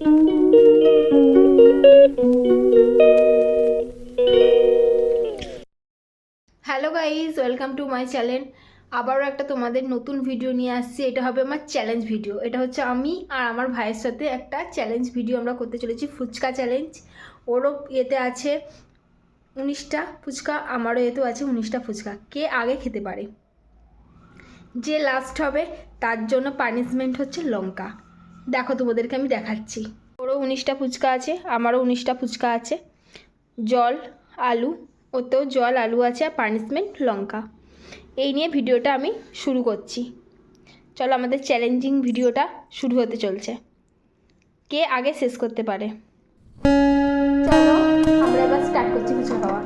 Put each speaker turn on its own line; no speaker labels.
Hello guys welcome to my channel. আবারও একটা তোমাদের নতুন ভিডিও নিয়ে আসছি। এটা হবে আমার চ্যালেঞ্জ ভিডিও। এটা হচ্ছে আমি আর আমার ভাইয়ের সাথে একটা চ্যালেঞ্জ ভিডিও আমরা করতে চলেছি, ফুচকা চ্যালেঞ্জ। ওরও এতে আছে উনিশটা ফুচকা, আমারও এতেও আছে উনিশটা ফুচকা। কে আগে খেতে পারে? যে লাস্ট হবে, তার জন্য পানিশমেন্ট হচ্ছে লঙ্কা। দেখো তোমাদেরকে আমি দেখাচ্ছি। ওরও উনিশটা ফুচকা আছে আমারও উনিশটা ফুচকা আছে। জল আলু ওতেও জল আলু আছে আর পানিশমেন্ট লঙ্কা। এই নিয়ে ভিডিওটা আমি শুরু করছি। চলো আমাদের চ্যালেঞ্জিং ভিডিওটা শুরু হতে চলছে। কে আগে শেষ করতে পারে? চলো আমরা এবার স্টার্ট করছি ফুচকা খাওয়া।